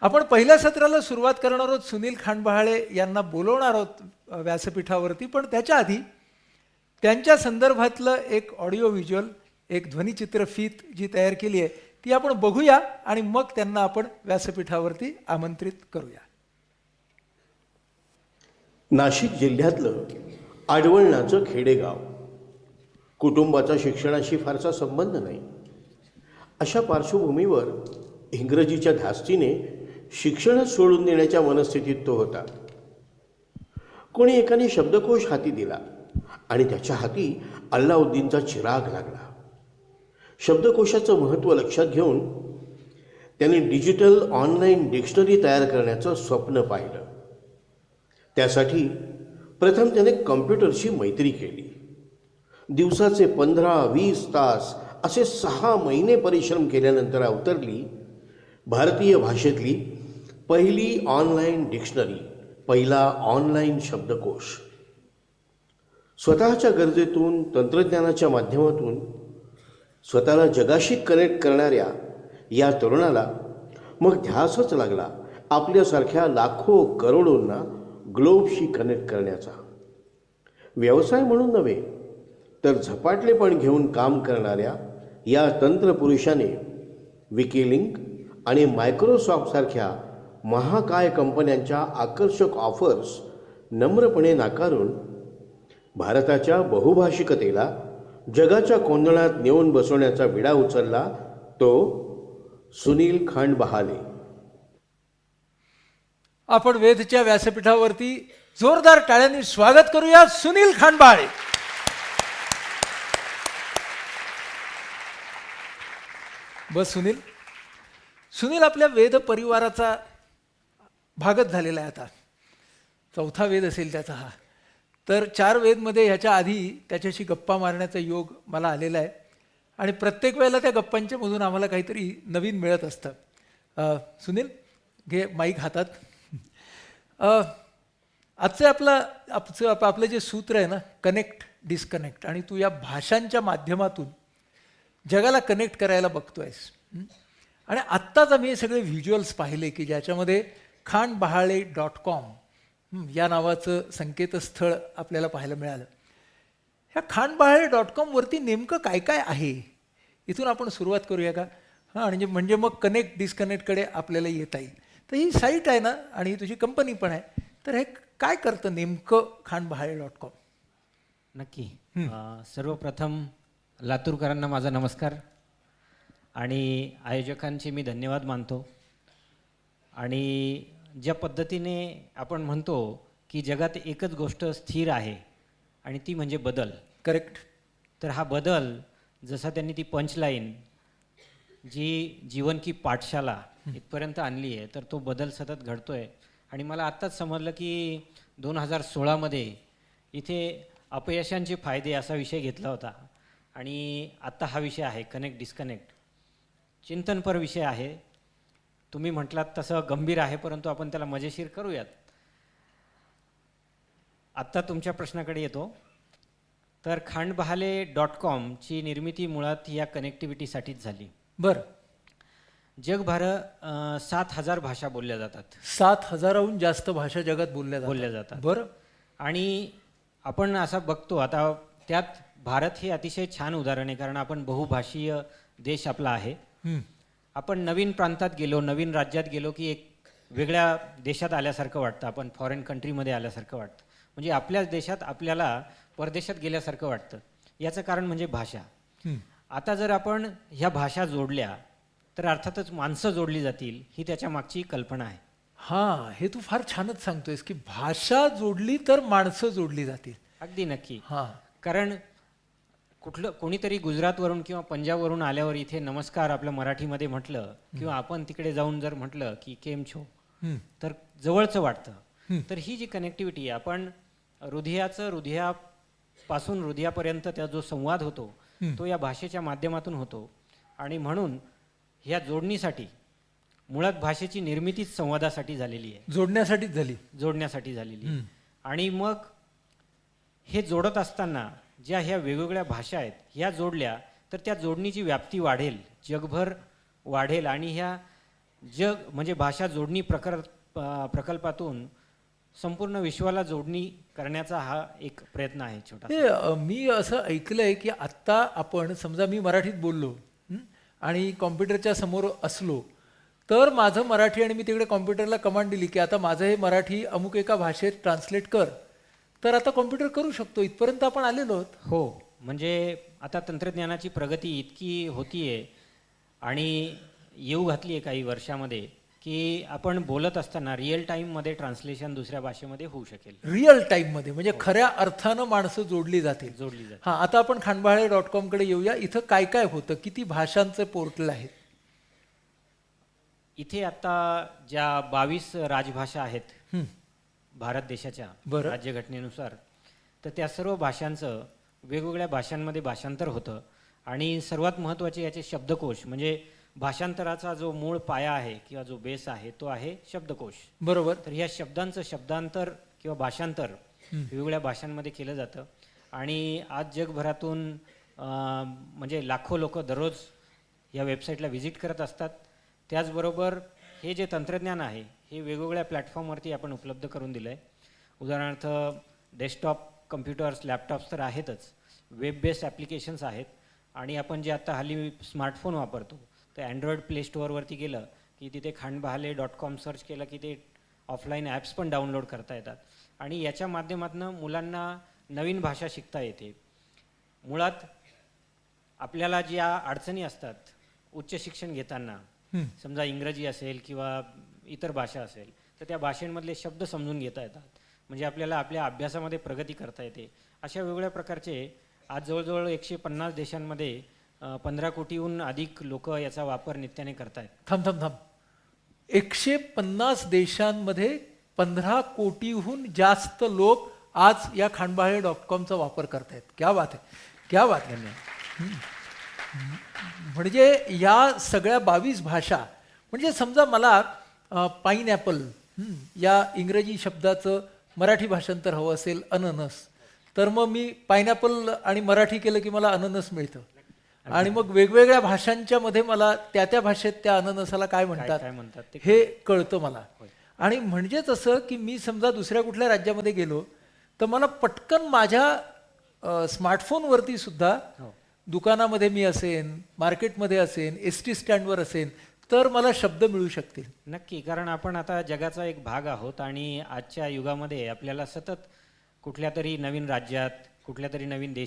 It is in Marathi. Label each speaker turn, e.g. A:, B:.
A: आपण पहिल्या सत्राला सुरुवात करणार आहोत सुनील खांडबहाळे यांना बोलवणार आहोत व्यासपीठावरती. पण त्याच्या आधी त्यांच्या संदर्भातलं एक ऑडिओ व्हिज्युअल एक ध्वनिचित्रफीत जी तयार केली आहे ती आपण बघूया आणि मग त्यांना आपण व्यासपीठावरती आमंत्रित करूया.
B: नाशिक जिल्ह्यातलं आडवळणाचं खेडेगाव. कुटुंबाचा शिक्षणाशी फारसा संबंध नाही. अशा पार्श्वभूमीवर इंग्रजीच्या धास्तीने शिक्षणच सोडून देण्याच्या मनस्थितीत तो होता. कोणी एकाने शब्दकोश हाती दिला आणि त्याच्या हाती अल्लाउद्दीनचा चिराग लागला. शब्दकोशाचं महत्त्व लक्षात घेऊन त्याने डिजिटल ऑनलाईन डिक्शनरी तयार करण्याचं स्वप्न पाहिलं. त्यासाठी प्रथम त्याने कम्प्युटरशी मैत्री केली. दिवसाचे पंधरा वीस तास असे सहा महिने परिश्रम केल्यानंतर अवतरली भारतीय भाषेतली पहिली ऑनलाईन डिक्शनरी पहिला ऑनलाईन शब्दकोश. स्वतःच्या गरजेतून तंत्रज्ञानाच्या माध्यमातून स्वतःला जगाशी कनेक्ट करणाऱ्या या तरुणाला मग ध्यासच लागला आपल्यासारख्या लाखो करोडोंना ग्लोबशी कनेक्ट करण्याचा. व्यवसाय म्हणून नव्हे तर झपाटलेपण घेऊन काम करणाऱ्या या तंत्रपुरुषाने विकिलिंक आणि मायक्रोसॉफ्टसारख्या महाकाय कंपन्यांच्या आकर्षक ऑफर्स नम्रपणे नाकारून भारताच्या बहुभाषिकतेला जगाच्या कोंदणात नेऊन बसवण्याचा विडा उचलला तो सुनील खांड बहाले
A: आपण वेदच्या व्यासपीठावरती जोरदार टाळ्यांनी स्वागत करूया सुनील खांडबाळे बस सुनील. सुनील आपल्या वेद परिवाराचा भागत झालेला आहे आता. चौथा वेद असेल त्याचा हा. तर चार वेदमध्ये ह्याच्या आधी त्याच्याशी गप्पा मारण्याचा योग मला आलेला आहे. आणि प्रत्येक वेळेला त्या गप्पांच्या मधून आम्हाला काहीतरी नवीन मिळत असतं. सुनील घे माईक हातात. आजचं आपलं आपचं आप- आपलं जे सूत्र आहे ना कनेक्ट डिस्कनेक्ट आणि तू या भाषांच्या माध्यमातून जगाला कनेक्ट करायला बघतो आहेस आणि आत्ताच आम्ही हे सगळे व्हिज्युअल्स पाहिले की ज्याच्यामध्ये खांड बहाळे डॉट कॉम. या नावाचं संकेतस्थळ आपल्याला पाहायला मिळालं. ह्या खांडबहाळे डॉट कॉमवरती नेमकं काय काय आहे? इथून आपण सुरुवात करूया का? हां म्हणजे म्हणजे मग कनेक्ट डिस्कनेक्टकडे आपल्याला येता येईल तर ही साईट आहे ना आणि ही तुझी कंपनी पण आहे. तर हे काय करतं नेमकं खांडबहाळे डॉट कॉम?
C: नक्की. सर्वप्रथम लातूरकरांना माझा नमस्कार. आणि आयोजकांचे मी धन्यवाद मानतो. आणि ज्या पद्धतीने आपण म्हणतो की जगात एकच गोष्ट स्थिर आहे आणि ती म्हणजे बदल.
A: करेक्ट
C: तर हा बदल जसा त्यांनी ती पंचलाईन जी जीवन की पाठशाला इथपर्यंत आणली आहे तर तो बदल सतत घडतोय. आणि मला आत्ताच समजलं की दोन हजार सोळामध्ये इथे अपयशांचे फायदे असा विषय घेतला होता. आणि आत्ता हा विषय आहे कनेक्ट डिस्कनेक्ट चिंतनपर विषय आहे. तुम्ही म्हटलात तसं गंभीर आहे परंतु आपण त्याला मजेशीर करूयात. आत्ता तुमच्या प्रश्नाकडे येतो. तर खांडबहाले डॉट कॉमची निर्मिती मुळात या कनेक्टिव्हिटीसाठीच झाली.
A: बरं.
C: जगभर सात हजार भाषा बोलल्या जातात.
A: सात हजाराहून जास्त भाषा जगात बोलल्या
C: बोलल्या जातात.
A: बरं.
C: आणि आपण असं बघतो आता त्यात भारत हे अतिशय छान उदाहरण आहे कारण आपण बहुभाषीय देश आपला आहे. आपण नवीन प्रांतात गेलो नवीन राज्यात गेलो की एक वेगळ्या देशात आल्यासारखं वाटतं आपण फॉरेन कंट्रीमध्ये आल्यासारखं वाटतं. म्हणजे आपल्याच देशात आपल्याला परदेशात गेल्यासारखं वाटतं. याचं कारण म्हणजे भाषा. आता जर आपण ह्या भाषा जोडल्या तर अर्थातच माणसं जोडली जातील ही त्याच्या मागची कल्पना आहे.
A: हां हे तू फार छानच सांगतोयस की भाषा जोडली तर माणसं जोडली जातील.
C: अगदी नक्की.
A: हां.
C: कारण कुठलं कोणीतरी गुजरातवरून किंवा पंजाबवरून आल्यावर इथे नमस्कार आपलं मराठीमध्ये म्हटलं किंवा आपण तिकडे जाऊन जर म्हटलं की केम छो. तर जवळचं वाटतं. तर ही जी कनेक्टिव्हिटी आहे आपण हृदयाचं हृदयापासून हृदयापर्यंत त्या जो संवाद होतो तो या भाषेच्या माध्यमातून होतो. आणि म्हणून ह्या जोडणीसाठी मुळात भाषेची निर्मितीच संवादासाठी झालेली आहे.
A: जोडण्यासाठीच झाली.
C: जोडण्यासाठी झालेली. आणि मग हे जोडत असताना ज्या ह्या वेगवेगळ्या भाषा आहेत ह्या जोडल्या तर त्या जोडणीची व्याप्ती वाढेल. जगभर वाढेल आणि ह्या जग म्हणजे भाषा जोडणी प्रकर प्रकल्पातून संपूर्ण विश्वाला जोडणी करण्याचा हा एक प्रयत्न आहे छोटा
A: मी असं ऐकलंय की आत्ता आपण समजा मी मराठीत बोललो आणि कॉम्प्युटरच्या समोर असलो तर माझं मराठी आणि मी तिकडे कॉम्प्युटरला कमांड दिली की आता माझं हे मराठी अमुक एका भाषेत ट्रान्सलेट कर. तर आता कॉम्प्युटर करू शकतो. इथपर्यंत आपण आलेलो आहोत.
C: हो म्हणजे आता तंत्रज्ञानाची प्रगती इतकी होतीये आणि येऊ घातली आहे काही वर्षामध्ये की आपण बोलत असताना रिअल टाईममध्ये ट्रान्सलेशन दुसऱ्या भाषेमध्ये होऊ शकेल.
A: रिअल टाईममध्ये म्हणजे खऱ्या अर्थानं माणसं जोडली जातील.
C: जोडली जाते
A: हां आता आपण खांडबाळे डॉट कॉमकडे येऊया. इथं काय काय होतं? किती भाषांचे पोर्टल आहेत?
C: इथे आता ज्या बावीस राजभाषा आहेत
A: हं,
C: भारत देशाच्या. राज्यघटनेनुसार तर त्या सर्व भाषांचं वेगवेगळ्या भाषांमध्ये भाषांतर होतं. आणि सर्वात महत्त्वाचे याचे शब्दकोश म्हणजे भाषांतराचा जो मूळ पाया आहे किंवा जो बेस आहे तो आहे शब्दकोश.
A: बरोबर.
C: तर ह्या शब्दांचं शब्दांतर किंवा भाषांतर वेगवेगळ्या भाषांमध्ये केलं जातं. आणि आज जगभरातून म्हणजे लाखो लोक दररोज या वेबसाईटला व्हिजिट करत असतात. त्याचबरोबर हे जे तंत्रज्ञान आहे हे वेगवेगळ्या प्लॅटफॉर्मवरती आपण उपलब्ध करून दिलं आहे उदाहरणार्थ डेस्कटॉप कम्प्युटर्स लॅपटॉप्स तर आहेतच. वेब बेस्ड ॲप्लिकेशन्स आहेत. आणि आपण जे आता हल्ली स्मार्टफोन वापरतो तर अँड्रॉइड प्ले स्टोअरवरती गेलं की तिथे खांडबहाले डॉट कॉम सर्च केलं की ते ऑफलाईन ॲप्स पण डाउनलोड करता येतात. आणि याच्या माध्यमातून मुलांना नवीन भाषा शिकता येते. मुळात आपल्याला ज्या अडचणी असतात उच्च शिक्षण घेताना. समजा इंग्रजी असेल किंवा इतर भाषा असेल तर त्या भाषेमधले शब्द समजून घेता येतात. म्हणजे आपल्याला आपल्या अभ्यासामध्ये प्रगती करता येते. अशा वेगवेगळ्या प्रकारचे आज जवळजवळ एकशे पन्नास देशांमध्ये पंधरा कोटीहून अधिक लोक याचा वापर नित्याने करतायत.
A: थांब थांब थांब. एकशे पन्नास देशांमध्ये पंधरा कोटीहून जास्त लोक आज या खांडबाळे डॉट कॉमचा वापर करतायत. क्या बात आहे क्या बात आहे. म्हणजे या सगळ्या बावीस भाषा म्हणजे समजा मला पाईन ॲपल या इंग्रजी शब्दाचं मराठी भाषांतर हवं असेल अननस. तर मग मी पायनॅपल आणि मराठी केलं की मला अननस मिळतं. आणि मग वेगवेगळ्या भाषांच्या मध्ये मला त्या त्या भाषेत त्या अननसाला काय म्हणतात हे कळतं. मला. आणि म्हणजेच असं की मी समजा दुसऱ्या कुठल्या राज्यामध्ये गेलो तर मला पटकन माझ्या स्मार्टफोनवरती सुद्धा
C: हो.
A: दुकानामध्ये मी असेन मार्केटमध्ये असेन एस टी स्टँडवर असेन तर मला शब्द मिळू शकतील.
C: नक्की कारण आपण आता जगाचा एक भाग आहोत आणि आजच्या युगामध्ये आपल्याला सतत कुठल्या तरी नवीन राज्यात कुठल्या तरी नवीन देशात